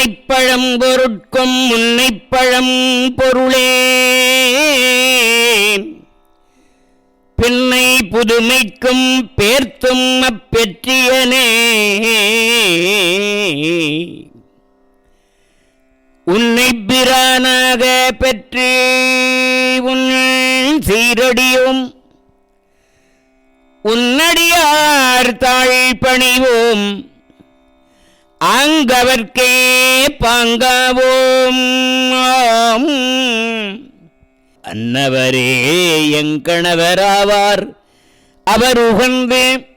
முன்னைப்பழம் பொருட்கும் முன்னைப்பழம் பொருளே. பின்னை புதுமைக்கும் பேர்த்தும் அப்பெற்றியனே. உன்னை பிரானாக பெற்று உன் சீரடியும். உன்னடியார் தாழ் பணிவோம் அங்கவர்க்கே பாங்காவோம். அன்னவரே எங்கணவராவார் அவர் உகந்து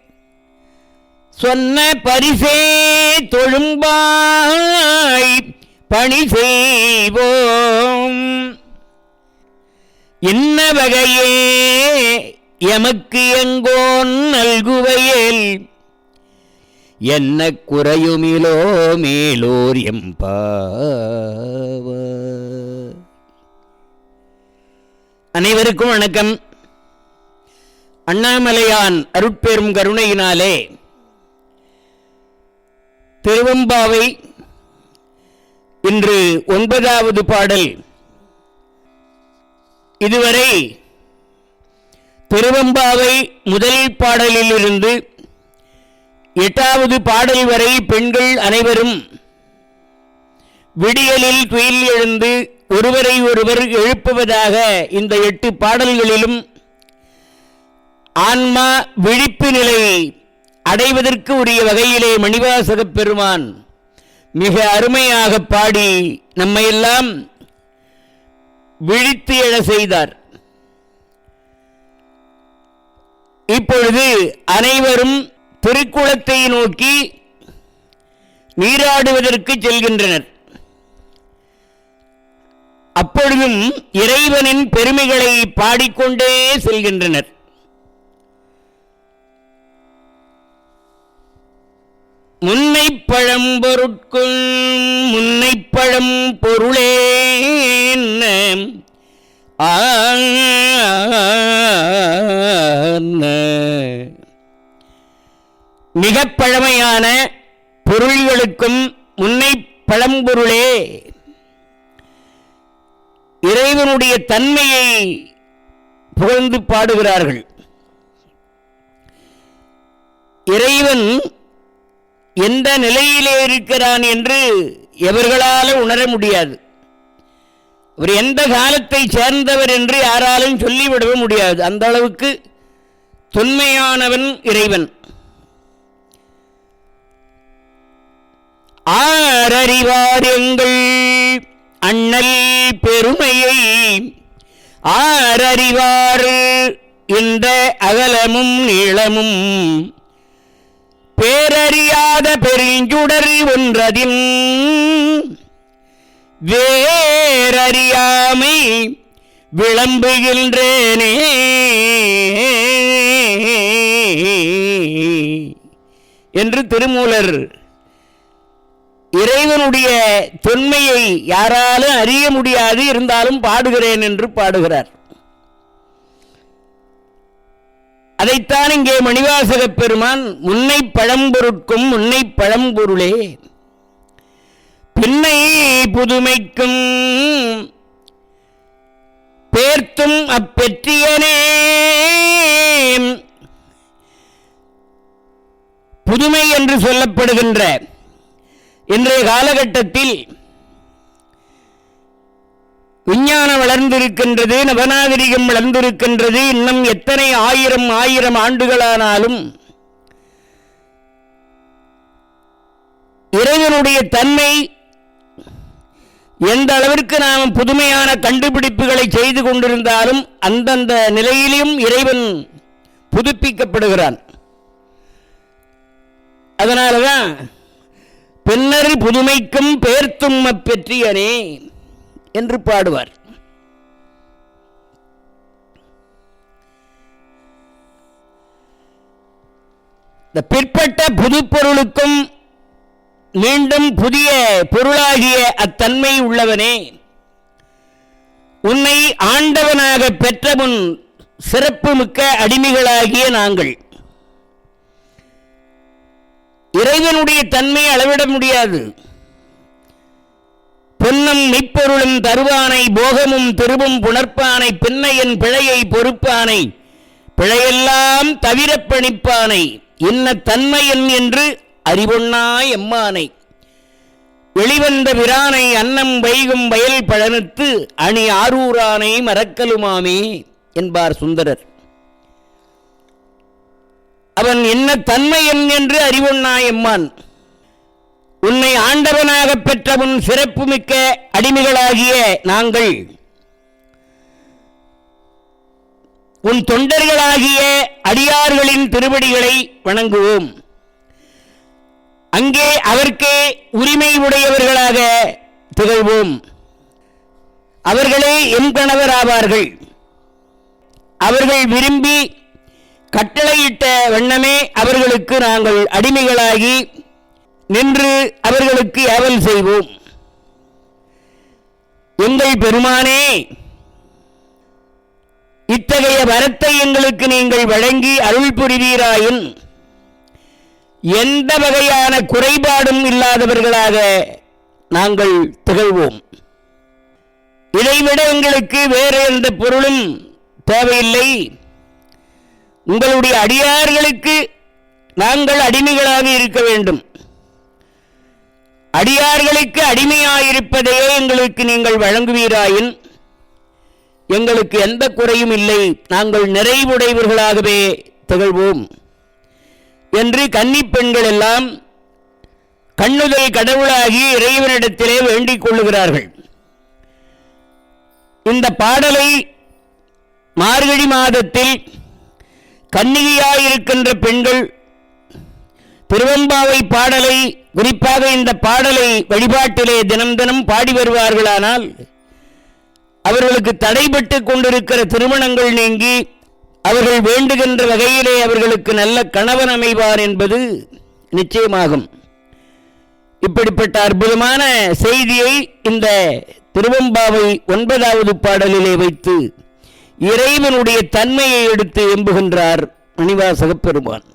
சொன்ன பரிசே தொழும்பாய் பணி செய்வோம். என்ன வகையே எமக்கு எங்கோன் நல்குவையேல் என்ன குறையுமிலோ மேலோர் எம்பாவ. அனைவருக்கும் வணக்கம். அண்ணாமலையான் அருட்பெரும் கருணையினாலே திருவம்பாவை இன்று ஒன்பதாவது பாடல். இதுவரை திருவம்பாவை முதல் பாடலிலிருந்து எட்டாவது பாடல் வரை பெண்கள் அனைவரும் விடியலில் துயில் எழுந்து ஒருவரை ஒருவர் எழுப்புவதாக இந்த எட்டு பாடல்களிலும் ஆன்மா விழிப்பு நிலை அடைவதற்கு உரிய வகையிலே மணிவாசகப் பெருமான் மிக அருமையாக பாடி நம்மையெல்லாம் விழித்து எழ செய்தார். இப்பொழுது அனைவரும் திருக்குளத்தை நோக்கி நீராடுவதற்கு செல்கின்றனர் அப்பொழுதும் இறைவனின் பெருமைகளை பாடிக்கொண்டே செல்கின்றனர் முன்னை பழம் பொருட்கும் முன்னை பழம் பொருளே மிக பழமையான பொருள்களுக்கும் முன்னை பழம்பொருளே. இறைவனுடைய தன்மையை புகழ்ந்து பாடுகிறார்கள். இறைவன் எந்த நிலையிலே இருக்கிறான் என்று எவர்களால உணர முடியாது. அவர் எந்த காலத்தை சேர்ந்தவர் என்று யாராலும் சொல்லிவிடவும் முடியாது. அந்த அளவுக்கு தொன்மையானவன் இறைவன். ஆரறிவார் எங்கள் அண்ணல் பெருமையை ஆரறிவார் இந்த அகலமும் நீளமும். பேரறியாத பெருஞ்சுடர் ஒன்றதின் வேரறியாமை விளம்புகின்றேனே. என்று திருமூலர் இறைவனுடைய தொன்மையை யாராலும் அறிய முடியாது இருந்தாலும் பாடுகிறேன் என்று பாடுகிறார். அதைத்தான் இங்கே மணிவாசக பெருமான் முன்னை பழம்பொருட்கும் முன்னை பழம்பொருளே பின்னை புதுமைக்கும் பேர்த்தும் அப்பெற்றியனே. புதுமை என்று சொல்லப்படுகின்ற இன்றைய காலகட்டத்தில் விஞ்ஞானம் வளர்ந்திருக்கின்றது நவநாகரிகம் வளர்ந்திருக்கின்றது இன்னும் எத்தனை ஆயிரம் ஆயிரம் ஆண்டுகளானாலும் இறைவனுடைய தன்மை எந்த அளவிற்கு நாம் புதுமையான கண்டுபிடிப்புகளை செய்து கொண்டிருந்தாலும் அந்தந்த நிலையிலும் இறைவன் புதுப்பிக்கப்படுகிறான். அதனாலதான் பின்னர் புதுமைக்கும் பேர்த்தும் பெற்றியனே என்று பாடுவார். இந்த பிற்பட்ட புதுப்பொருளுக்கும் மீண்டும் புதிய பொருளாகிய அத்தன்மை உள்ளவனே. உன்னை ஆண்டவனாக பெற்ற முன் சிறப்பு மிக்க அடிமைகளாகிய நாங்கள். இறைவனுடைய தன்மை அளவிட முடியாது. பொன்னும் மெய்ப்பொருளும் தருவானை போகமும் திருவும் புணர்ப்பானை பின்னையின் பிழையை பொறுப்பானை பிழையெல்லாம் தவிர பணிப்பானை இன்ன தன்மையன் என்று அறிவொண்ணாய் எம்மானை. வெளிவந்த பிரானை அன்னம் வைகும் வயல் பழனுத்து அணி ஆரூரானை மறக்கலுமாமே என்பார் சுந்தரர். அவன் என்ன தன்மையன் என்று அறிவொண்ணாய் எம்மான் உன்னை ஆண்டவனாகப் பெற்ற உன் சிறப்புமிக்க அடிமைகளாகிய நாங்கள். உன் தொண்டர்களாகிய அடியார்களின் திருவடிகளை வணங்குவோம். அங்கே அவர்க்கே உரிமை உடையவர்களாக திகழ்வோம். அவர்களே எம் கணவராவார்கள் அவர்கள் விரும்பி கட்டளையிட்ட வண்ணமே அவர்களுக்கு நாங்கள் அடிமைகளாகி நின்று அவர்களுக்கு ஏவல் செய்வோம். எங்கள் பெருமானே இத்தகைய வரத்தை எங்களுக்கு நீங்கள் வழங்கி அருள் புரிவீராயின் எந்த வகையான குறைபாடும் இல்லாதவர்களாக நாங்கள் திகழ்வோம். இதைவிட எங்களுக்கு வேறு எந்த பொருளும் தேவையில்லை. உங்களுடைய அடியார்களுக்கு நாங்கள் அடிமைகளாக இருக்க வேண்டும். அடியார்களுக்கு அடிமையாயிருப்பதையே எங்களுக்கு நீங்கள் வழங்குவீராயின் எங்களுக்கு எந்த குறையும் இல்லை. நாங்கள் நிறைவுடையவர்களாகவே திகழ்வோம். என்று கன்னிப் பெண்கள் எல்லாம் கண்ணுதல் கடவுளாகி இறைவனிடத்திலே வேண்டிக் கொள்ளுகிறார்கள். இந்த பாடலை மார்கழி மாதத்தில் கன்னிகையாயிருக்கின்ற பெண்கள் திருவம்பாவை பாடலை குறிப்பாக இந்த பாடலை வழிபாட்டிலே தினம் தினம் பாடி வருவார்களானால் அவர்களுக்கு தடைபட்டு கொண்டிருக்கிற திருமணங்கள் நீங்கி அவர்கள் வேண்டுகின்ற வகையிலே அவர்களுக்கு நல்ல கணவன் அமைவார் என்பது நிச்சயமாகும். இப்படிப்பட்ட அற்புதமான செய்தியை இந்த திருவம்பாவை ஒன்பதாவது பாடலிலே வைத்து இறைவனுடைய தன்மையை எடுத்து எம்புகின்றார் மணிவாசகப் பெருமான்.